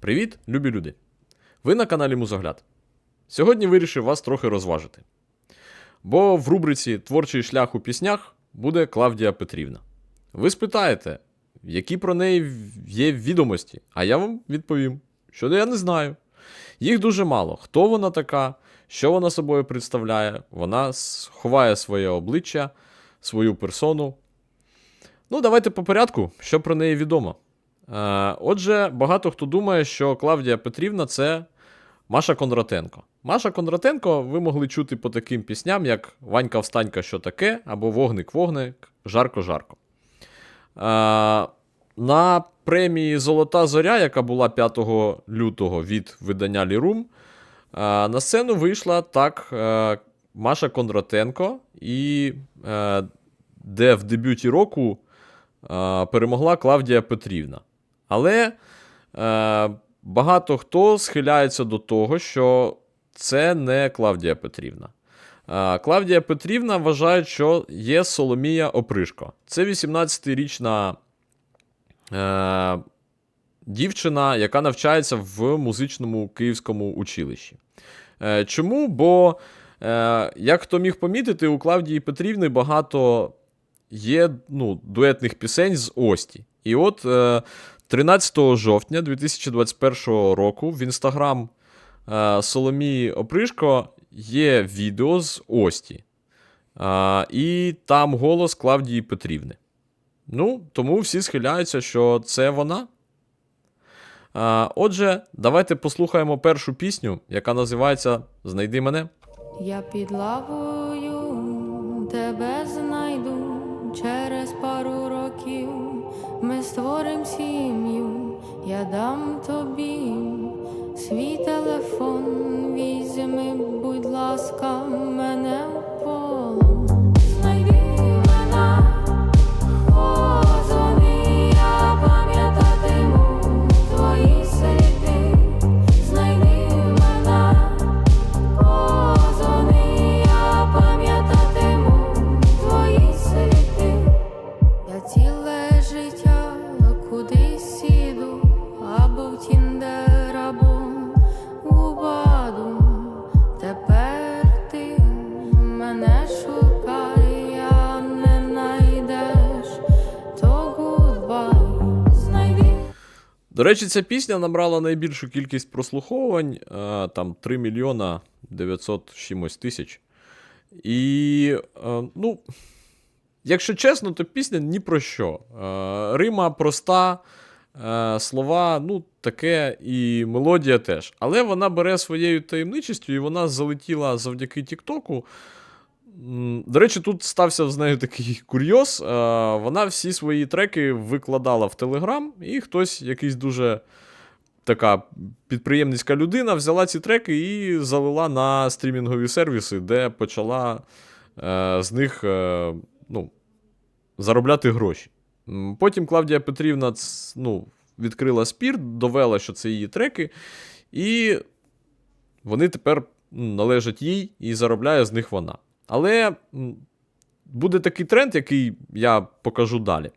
Привіт, любі люди! Ви на каналі Музогляд. Сьогодні вирішив вас трохи розважити. Бо в рубриці Творчий шлях у піснях буде Клавдія Петрівна. Ви спитаєте, які про неї є відомості, а я вам відповім, що я не знаю. Їх дуже мало. Хто вона така, що вона собою представляє, вона ховає своє обличчя, свою персону. Ну, давайте по порядку, що про неї відомо. Е, Отже, багато хто думає, що Клавдія Петрівна це Маша Кондратенко. Маша Кондратенко ви могли чути по таким пісням, як Ванька Встанька, що таке, або Вогник Вогник, Жарко-жарко. Е, На премії Золота Зоря, яка була 5 лютого від видання Лірум, е, на сцену вийшла так Маша Кондратенко, і де в дебюті року перемогла Клавдія Петрівна. Але е, багато хто схиляється до того, що це не Клавдія Петрівна. Е, Клавдія Петрівна вважає, що є Соломія Опришко. Це 18-річна е, дівчина, яка навчається в музичному київському училищі. Е, чому? Бо, е, як хто міг помітити, у Клавдії Петрівни багато є ну, дуетних пісень з Ості. І от е, 13 жовтня 2021 року в інстаграм е, Соломії Опришко є відео з Ості. Е, і там голос Клавдії Петрівни. Ну, тому всі схиляються, що це вона. Е, отже, давайте послухаємо першу пісню, яка називається Знайди мене. Я під лавою тебе створим сім'ю, я дам тобі свій телефон. Візьми, будь ласка, мене До речі, ця пісня набрала найбільшу кількість прослуховувань, е, там 3 мільйона 900 чимось тисяч. І, е, ну, якщо чесно, то пісня ні про що. Е, Рима проста, слова, ну, таке, і мелодія теж. Але вона бере своєю таємничістю, і вона залетіла завдяки Тіктоку. До речі, тут стався з нею такий курйоз. Е, Вона всі свої треки викладала в Телеграм, і хтось, якийсь дуже така підприємницька людина, взяла ці треки і залила на стрімінгові сервіси, де почала е, з них е, ну, заробляти гроші. Потім Клавдія Петрівна ну, відкрила спір, довела, що це її треки, і вони тепер належать їй і заробляє з них вона. Але буде такий тренд, який я покажу далі.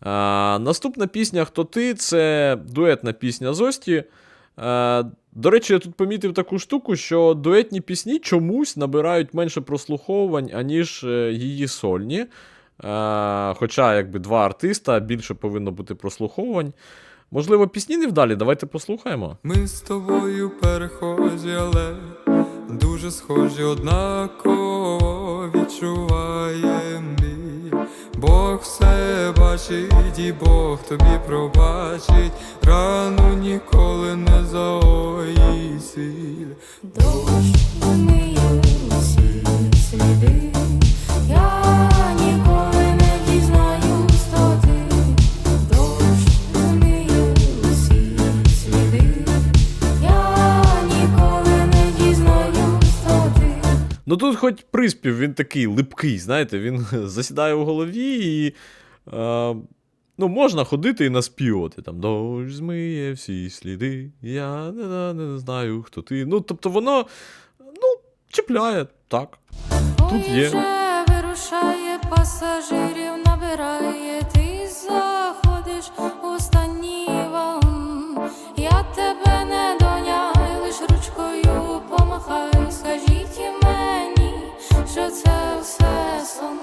А, наступна пісня Хто ти? це дуетна пісня з Ості. А, до речі, я тут помітив таку штуку, що дуетні пісні чомусь набирають менше прослуховувань, аніж е, її сольні. А, хоча, якби два артиста, більше повинно бути прослуховувань. Можливо, пісні невдалі, давайте послухаємо. Ми з тобою перехожі, але дуже схожі однаково відчуваєм біль. Бог все бачить, і Бог тобі пробачить, рану ніколи не заої сіль. Дощ усі сліди, тут хоч приспів, він такий липкий, знаєте, він засідає в голові і. Е, ну, можна ходити і наспівати. Там дощ змиє всі сліди, я не, не, не знаю, хто ти. Ну, тобто воно ну, чіпляє, так. Тут є. Вирушає пасажирів, набирає, ти заходиш у останній вагон. Я тебе не сон.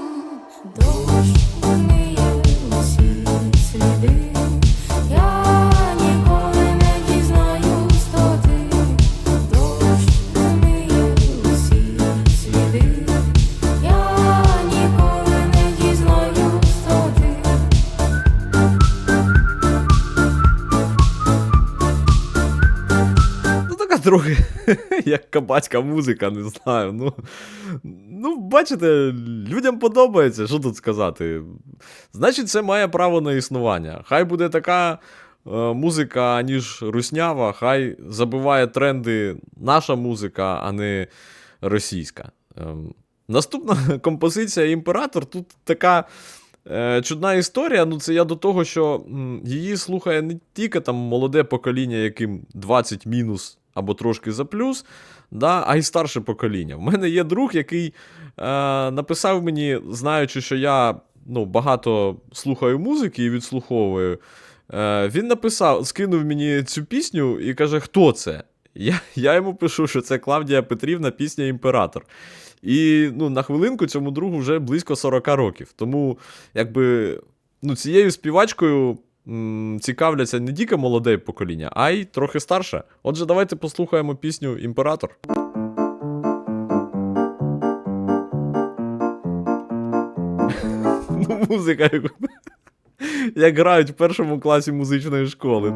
Дощ вмиє усі сліди, я ніколи не дізнаюсь, то ти. Дощ вмиє усі сліди, я ніколи не дізнаюсь. Ну, така трохи, як кабацька музика, не знаю. Ну, ну, бачите, людям подобається, що тут сказати. Значить, це має право на існування. Хай буде така е, музика, ніж руснява, хай забиває тренди наша музика, а не російська. Ем, наступна композиція Імператор тут така. Е, чудна історія, ну це я до того, що її слухає не тільки там молоде покоління, яким 20 мінус або трошки за плюс, да, а й старше покоління. В мене є друг, який е, написав мені, знаючи, що я ну, багато слухаю музики і відслуховую. Е, він написав, скинув мені цю пісню і каже, хто це? Я, я йому пишу, що це Клавдія Петрівна, пісня Імператор. І ну, на хвилинку цьому другу вже близько 40 років. Тому, якби, ну, цією співачкою цікавляться не тільки молоде покоління, а й трохи старше. Отже, давайте послухаємо пісню Імператор. Ну, музика, як грають в першому класі музичної школи.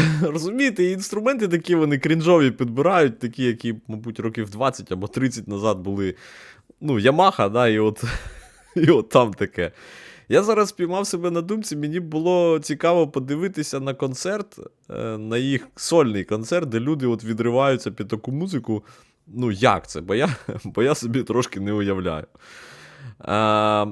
розумієте, інструменти такі вони крінжові підбирають, такі, які, мабуть, років 20 або 30 назад були. Ну, Ямаха, да, і от, і от там таке. Я зараз спіймав себе на думці, мені було цікаво подивитися на концерт, е, на їх сольний концерт, де люди от відриваються під таку музику. Ну, як це? Бо я, бо я собі трошки не уявляю. Е,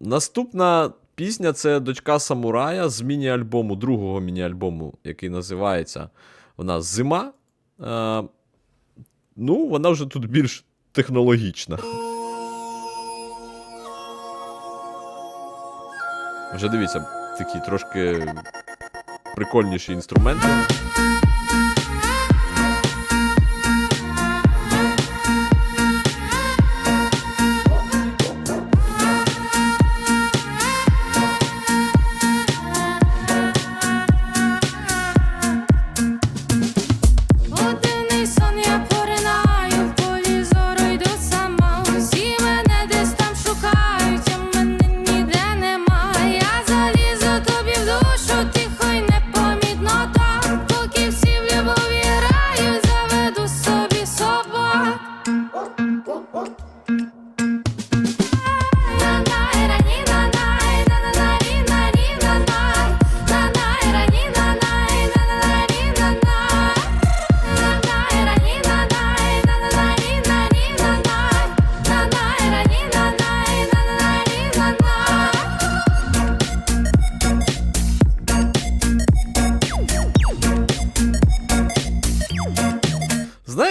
Наступна пісня це дочка самурая з міні-альбому, другого міні-альбому, який називається нас Зима. Е, ну, вона вже тут більш технологічна. Вже дивіться, такі трошки прикольніші інструменти.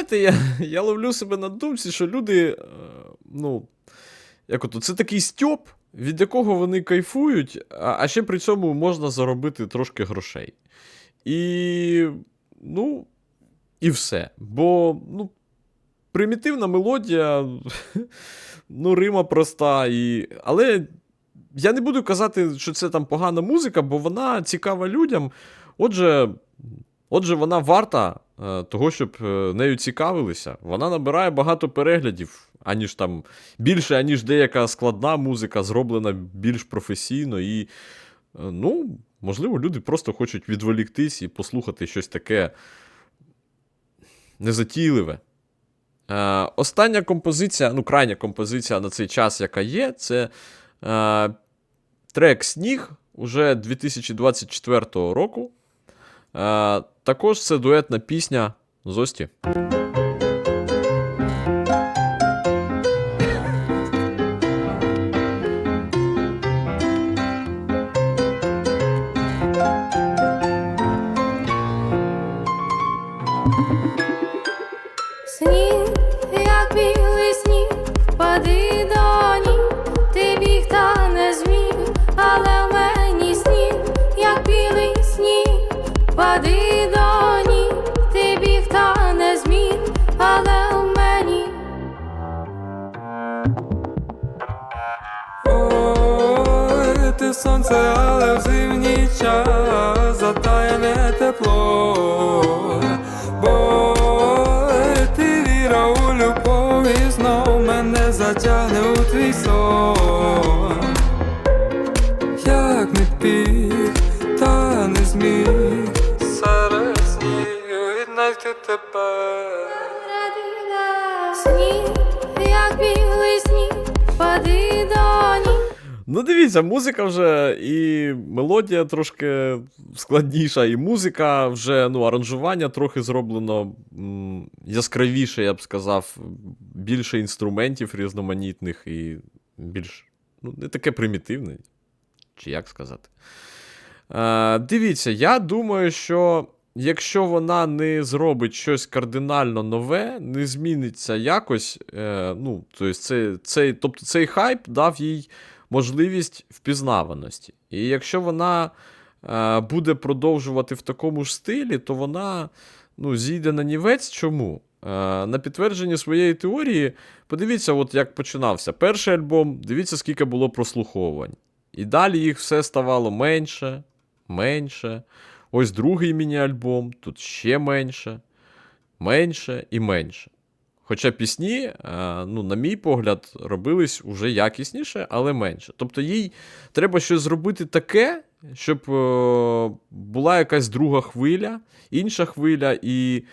Знаєте, я, я ловлю себе на думці, що люди, е, ну, як ото, це такий стьоп, від якого вони кайфують, а, а ще при цьому можна заробити трошки грошей. І. Ну, і все. Бо, ну, примітивна мелодія, ну, рима проста. І... Але я не буду казати, що це там погана музика, бо вона цікава людям. Отже, отже вона варта того, щоб е, нею цікавилися. Вона набирає багато переглядів, аніж там більше, аніж деяка складна музика, зроблена більш професійно. І, е, ну, можливо, люди просто хочуть відволіктись і послухати щось таке незатійливе. Е, остання композиція, ну, крайня композиція на цей час, яка є, це е, трек Сніг уже 2024 року. Е, також це дуетна пісня Зості. Ти сонце, але в зимній час затаяне тепло. Бо ти віра у любов знов мене затягне у твій сон. Ну, дивіться, музика вже і мелодія трошки складніша, і музика вже, ну, аранжування трохи зроблено м, яскравіше, я б сказав, більше інструментів різноманітних і більш, ну, не таке примітивне, чи як сказати. Е, дивіться, я думаю, що якщо вона не зробить щось кардинально нове, не зміниться якось, е, ну, тобто, це, цей, тобто цей хайп дав їй можливість впізнаваності. І якщо вона е, буде продовжувати в такому ж стилі, то вона ну, зійде на нівець. Чому? Е, на підтвердження своєї теорії, подивіться, от як починався перший альбом, дивіться, скільки було прослуховувань. І далі їх все ставало менше, менше. Ось другий міні-альбом, тут ще менше, менше і менше. Хоча пісні, е, ну, на мій погляд, робились уже якісніше, але менше. Тобто їй треба щось зробити таке, щоб е, була якась друга хвиля, інша хвиля і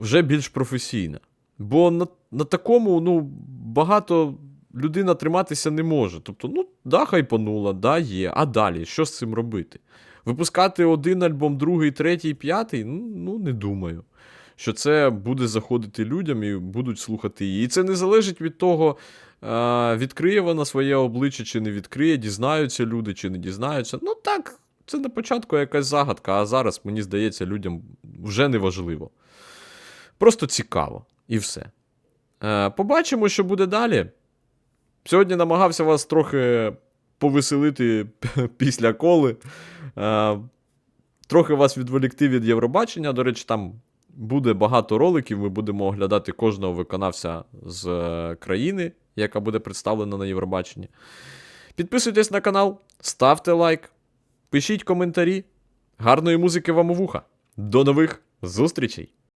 вже більш професійна. Бо на, на такому ну, багато людина триматися не може. Тобто, ну, да, хайпанула, да, є. А далі, що з цим робити? Випускати один альбом, другий, третій, п'ятий? Ну, ну не думаю що це буде заходити людям і будуть слухати її. І це не залежить від того, відкриє вона своє обличчя чи не відкриє, дізнаються люди чи не дізнаються. Ну так, це на початку якась загадка, а зараз, мені здається, людям вже не важливо. Просто цікаво. І все. Е, Побачимо, що буде далі. Сьогодні намагався вас трохи повеселити після коли. Е, Трохи вас відволікти від Євробачення. До речі, там буде багато роликів. Ми будемо оглядати кожного виконавця з е, країни, яка буде представлена на Євробаченні. Підписуйтесь на канал, ставте лайк, пишіть коментарі. Гарної музики вам у вуха. До нових зустрічей!